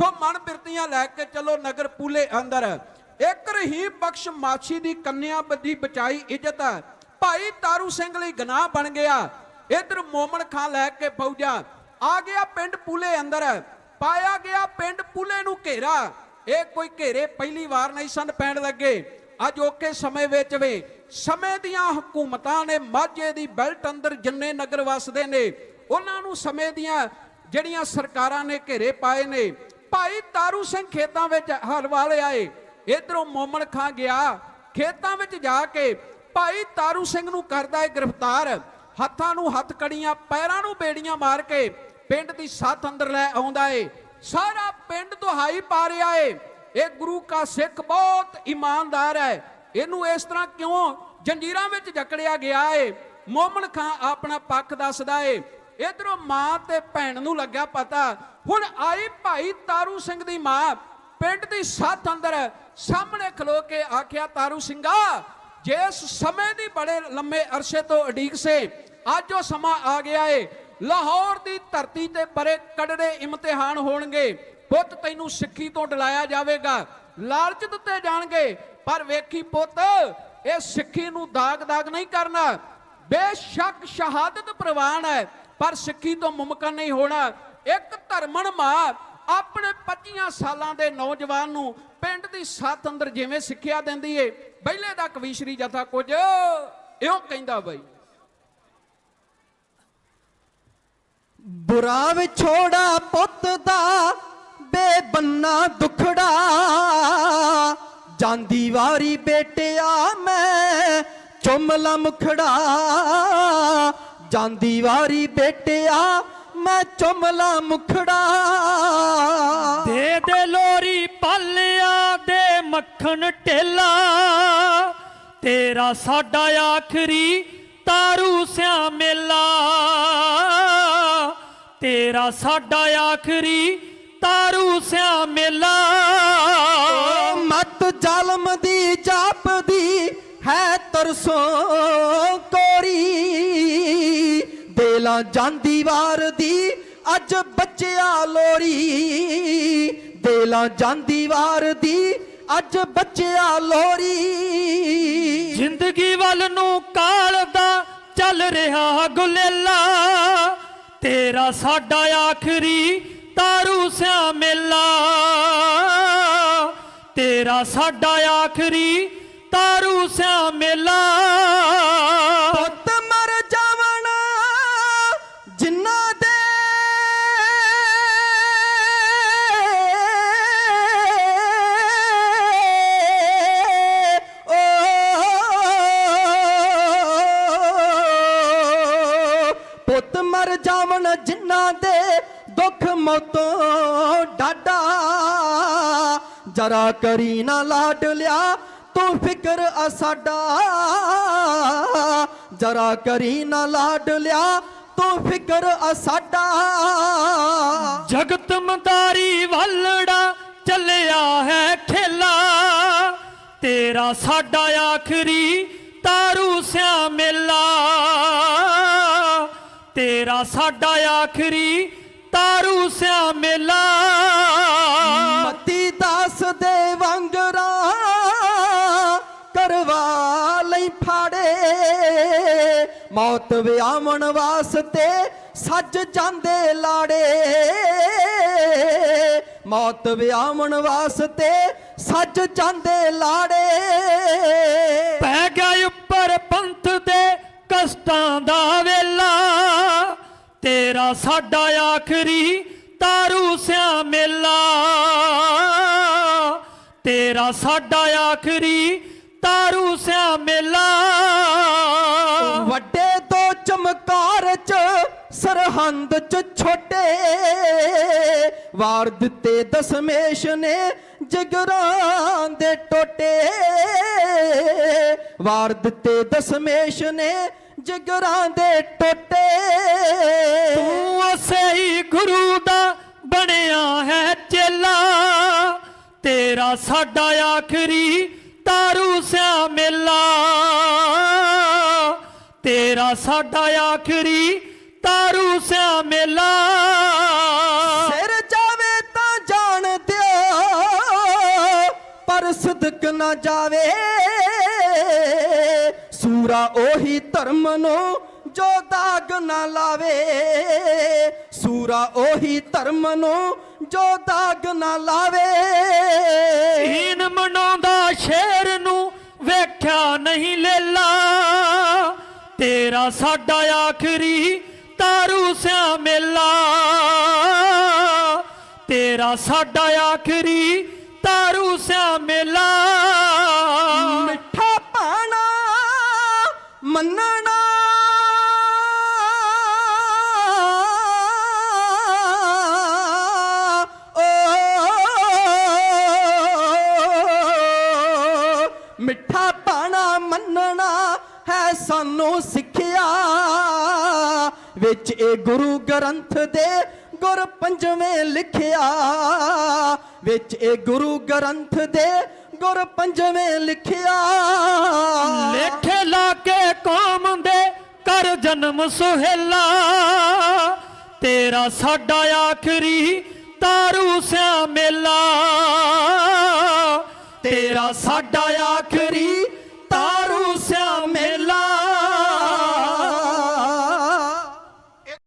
ਸੋ ਮਨ ਬਿਰਤੀਆਂ ਲੈ ਕੇ ਚਲੋ ਨਗਰ ਪੂਲੇ ਅੰਦਰ। ਇੱਕ ਰਹੀਮ ਬਖਸ਼ ਮਾਛੀ ਦੀ ਕੰਨਿਆ ਦੀ ਬਚਾਈ ਇੱਜ਼ਤ, ਭਾਈ ਤਾਰੂ ਸਿੰਘ ਲਈ ਗਨਾਹ ਬਣ ਗਿਆ। ਇਧਰ ਮੋਮਨ ਖਾਂ ਲੈ ਕੇ ਫੌਜਾਂ ਆ ਗਿਆ ਪਿੰਡ ਪੂਲੇ ਅੰਦਰ, ਪਾਇਆ ਗਿਆ ਪਿੰਡ ਪੂਲੇ ਨੂੰ ਘੇਰਾ। ਇਹ ਕੋਈ ਘੇਰੇ ਪਹਿਲੀ ਵਾਰ ਨਹੀਂ ਸਨ ਪੈਣ ਲੱਗੇ। ਅੱਜ ਓਕੇ ਸਮੇਂ ਵਿੱਚ ਵੇ ਸਮੇਂ ਦੀਆਂ ਹਕੂਮਤਾਂ ਨੇ ਮਾਝੇ ਦੀ ਬੈਲਟ ਅੰਦਰ ਜਿੰਨੇ ਨਗਰ ਵਸਦੇ ਨੇ, ਉਹਨਾਂ ਨੂੰ ਸਮੇਂ ਦੀਆਂ ਜਿਹੜੀਆਂ ਸਰਕਾਰਾਂ ਨੇ ਘੇਰੇ ਪਾਏ ਨੇ ਭਾਈ ਤਾਰੂ ਸਿੰਘ ਖੇਤਾਂ ਵਿੱਚ ਹਲ ਵਾਲੇ ਆਏ, ਇਧਰੋਂ ਮੋਮਨ ਖਾਂ ਗਿਆ, ਖੇਤਾਂ ਵਿੱਚ ਜਾ ਕੇ ਭਾਈ ਤਾਰੂ ਸਿੰਘ ਨੂੰ ਕਰਦਾ ਹੈ ਗ੍ਰਿਫਤਾਰ। ਹੱਥਾਂ ਨੂੰ ਹੱਥ ਕੜੀਆਂ, ਪੈਰਾਂ ਨੂੰ ਬੇੜੀਆਂ ਮਾਰ ਕੇ ਪਿੰਡ ਦੀ ਸੱਥ ਅੰਦਰ ਲੈ ਆਉਂਦਾ ਏ। ਸਾਰਾ ਪਿੰਡ ਦੁਹਾਈ ਪਾ ਰਿਹਾ ਏ। ਇਹ ਗੁਰੂ ਕਾ ਸਿੱਖ ਬਹੁਤ ਇਮਾਨਦਾਰ ਹੈ। ਇਹਨੂੰ ਇਸ ਤਰ੍ਹਾਂ ਕਿਉਂ ਜੰਜੀਰਾਂ ਵਿੱਚ ਜਕੜਿਆ ਗਿਆ ਏ? ਮੋਮਨ ਖਾਂ ਆਪਣਾ ਪੱਖ ਦੱਸਦਾ ਏ। ਇਧਰੋਂ ਮਾਂ ਤੇ ਭੈਣ ਨੂੰ ਲੱਗਾ ਪਤਾ ਹੁਣ ਆਈ ਭਾਈ ਤਾਰੂ ਸਿੰਘ ਦੀ ਮਾਂ ਪਿੰਡ ਦੀ ਸੱਥ ਅੰਦਰ ਸਾਹਮਣੇ ਖਲੋ ਕੇ ਆਖਿਆ, ਤਾਰੂ ਸਿੰਘਾ, ਜਿਸ ਸਮੇਂ ਦੀ ਬੜੇ ਲੰਮੇ ਅਰਸੇ ਤੋਂ ਅਡੀਕ ਸੇ, ਅੱਜ ਉਹ ਸਮਾਂ ਆ ਗਿਆ ਏ। ਲਾਹੌਰ ਦੀ ਧਰਤੀ ਤੇ ਬੜੇ ਕੜੜੇ ਇਮਤਿਹਾਨ ਹੋਣਗੇ। ਪੁੱਤ ਤੈਨੂੰ ਸਿੱਖੀ ਤੋਂ ਡਲਾਇਆ ਜਾਵੇਗਾ। ਲਾਲਚ ਦਿੱਤੇ ਜਾਣਗੇ। ਪਰ ਵੇਖੀ ਪੁੱਤ, ਇਹ ਸਿੱਖੀ ਨੂੰ ਦਾਗ ਦਾਗ ਨਹੀਂ ਕਰਨਾ। ਬੇਸ਼ੱਕ ਸ਼ਹਾਦਤ ਪ੍ਰਵਾਨ ਹੈ, ਪਰ ਸਿੱਖੀ ਤੋਂ ਮੁਮਕਨ ਨਹੀਂ ਹੋਣਾ। ਇੱਕ ਧਰਮਣ ਮਾਂ ਆਪਣੇ 25 ਸਾਲਾਂ ਦੇ ਨੌਜਵਾਨ ਨੂੰ ਪਿੰਡ ਦੀ ਸੱਤ ਅੰਦਰ ਜਿਵੇਂ ਸਿੱਖਿਆ ਦਿੰਦੀ ਏ ਪਹਿਲੇ ਦਾ ਕਵੀਸ਼ਰੀ ਜਥਾ ਕੁਝ ਇਉਂ ਕਹਿੰਦਾ ਬਈ। ਬੁਰਾ ਵਿਛੋੜਾ ਪੁੱਤ ਦਾ, ਬੇਬੰਨਾ ਦੁਖੜਾ। ਜਾਂਦੀ ਵਾਰੀ ਬੇਟਿਆ ਮੈਂ ਚੁੰਮ ਲਾ ਮੁਖੜਾ। ਜਾਂਦੀ ਵਾਰੀ ਬੇਟਿਆ ਮੈਂ ਚੁੰਮ ਲਾ ਮੁਖੜਾ। ਦੇ ਦੇ ਲੋਰੀ ਪਾਲਿਆ ਦੇ ਮੱਖਣ ਢੇਲਾ ਤੇਰਾ ਸਾਡਾ ਆਖਰੀ ਤਾਰੂ ਸਿਆ ਮੇਲਾ ਤੇਰਾ ਸਾਡਾ ਆਖਰੀ ਤਾਰੂ ਸਿਆ ਮੇਲਾ ਮਤ ਜ਼ਾਲਮ ਦੀ ਜਾਪਦੀ ਹੈ ਤਰਸੋਂ ਕੋਰੀ। ਦੇਲਾ ਜਾਂਦੀ ਵਾਰ ਦੀ, ਅੱਜ ਬੱਚਿਆ ਲੋਰੀ। ਦੇਲਾ ਜਾਂਦੀ ਵਾਰ ਦੀ, ਅੱਜ ਬੱਚਿਆ ਲੋਰੀ। ਜ਼ਿੰਦਗੀ ਵੱਲ ਨੂੰ ਕਾਲ ਦਾ ਚੱਲ ਰਿਹਾ ਗੁਲੇਲਾ। ਤੇਰਾ ਸਾਡਾ ਆਖਰੀ ਤਾਰੂ ਸਿਆ ਮੇਲਾ। ਤੇਰਾ ਸਾਡਾ ਆਖਰੀ ਤਾਰੂ ਸਿਆ ਮੇਲਾ। ਜਿਨ੍ਹਾਂ ਦੇ ਦੁੱਖ ਮੌਤੋਂ ਡਾਡਾ ਜਰਾ ਕਰੀ ਨਾ ਲਾਡ ਲਿਆ, ਤੂੰ ਫਿਕਰ ਆ ਸਾਡਾ। ਜਰਾ ਕਰੀ ਨਾ ਲਾਡ ਲਿਆ, ਤੂੰ ਫਿਕਰ ਆ ਸਾਡਾ। ਜਗਤ ਮਦਾਰੀ ਵੱਲੜਾ ਚੱਲਿਆ ਹੈ ਖੇਲਾ, ਤੇਰਾ ਸਾਡਾ ਆਖਰੀ ਤੇਰਾ ਸਾਡਾ ਆਖਰੀ ਤਾਰੂ ਸਿਆ ਮੇਲਾ। ਮਤੀ ਦਾਸ ਦੇ ਵਾਂਗਰਾ ਕਰਵਾ ਲਈ ਫਾੜੇ। ਮੌਤ ਵਿਆਵਣ ਵਾਸਤੇ ਸੱਜ ਜਾਂਦੇ ਲਾੜੇ। ਮੌਤ ਵਿਆਵਣ ਵਾਸਤੇ ਸੱਜ ਜਾਂਦੇ ਲਾੜੇ। ਪੈ ਗਿਆ ਉੱਪਰ ਪੰਥ ਦੇ ਕਸ਼ਟਾਂ ਦਾ ਵੇਲਾ, ਤੇਰਾ ਸਾਡਾ ਆਖਰੀ ਤਾਰੂ ਸਿਆ ਮੇਲਾ। ਤੇਰਾ ਸਾਡਾ ਆਖਰੀ ਤਾਰੂ ਸਿਆ ਮੇਲਾ। ਸਰਹੰਦ ਚ ਛੋਟੇ ਵਾਰ ਦਿੱਤੇ ਦਸਮੇਸ਼ ਨੇ ਜਗਰਾਂ ਦੇ ਟੋਟੇ। ਵਾਰ ਦਿੱਤੇ ਦਸਮੇਸ਼ ਨੇ ਜਗਰਾਂ ਦੇ ਟੋਟੇ। ਤੂੰ ਉਸੇ ਹੀ ਗੁਰੂ ਦਾ ਬਣਿਆ ਹੈ ਚੇਲਾ। ਤੇਰਾ ਸਾਡਾ ਆਖਰੀ ਤਾਰੂ ਸਿਆ ਮੇਲਾ ਤੇਰਾ ਸਾਡਾ ਆਖਰੀ ਤਾਰੂ ਸਿਆ ਮੇਲਾ ਸਿਰ ਜਾਵੇ ਤਾਂ ਜਾਣ ਮਨ ਸਦਕ ਨਾ ਜਾਵੇ ਸੂਰਾ ਉਹੀ ਧਰਮ ਨੂੰ ਜੋ ਦਾਗ ਨਾ ਲਾਵੇ ਸੂਰਾ ਉਹੀ ਧਰਮ ਨੂੰ ਜੋ ਦਾਗ ਨਾ ਲਾਵੇ ਹੀਨ ਮਨਾਉਂਦਾ ਸ਼ੇਰ ਨੂੰ ਵੇਖਿਆ ਨਹੀਂ ਲੇਲਾ ਤੇਰਾ ਸਾਡਾ ਆਖਰੀ ਤੇਰਾ ਸਾਡਾ ਆਖਰੀ ਤਾਰੂ ਸਿਆ ਮੇਲਾ। ਮਿੱਠਾ ਪਾਣਾ ਮੰਨਣਾ। ਓ ਮਿੱਠਾ ਪਾਣਾ ਮੰਨਣਾ ਹੈ ਸਾਨੂੰ ਸਿੱਖਿਆ। ਵਿੱਚ ਇਹ ਗੁਰੂ ਗ੍ਰੰਥ ਦੇ ਗੁਰ ਪੰਜਵੇਂ ਲਿਖਿਆ, ਵਿੱਚ ਇਹ ਗੁਰੂ ਗ੍ਰੰਥ ਦੇ ਗੁਰ ਪੰਜਵੇਂ ਲਿਖਿਆ। ਲੇਖੇ ਲਾ ਕੇ ਕੌਮ ਦੇ ਕਰ ਜਨਮ ਸੁਹੇਲਾ, ਤੇਰਾ ਸਾਡਾ ਆਖਰੀ ਤਾਰੂ ਸਿਆ ਮੇਲਾ ਤੇਰਾ ਸਾਡਾ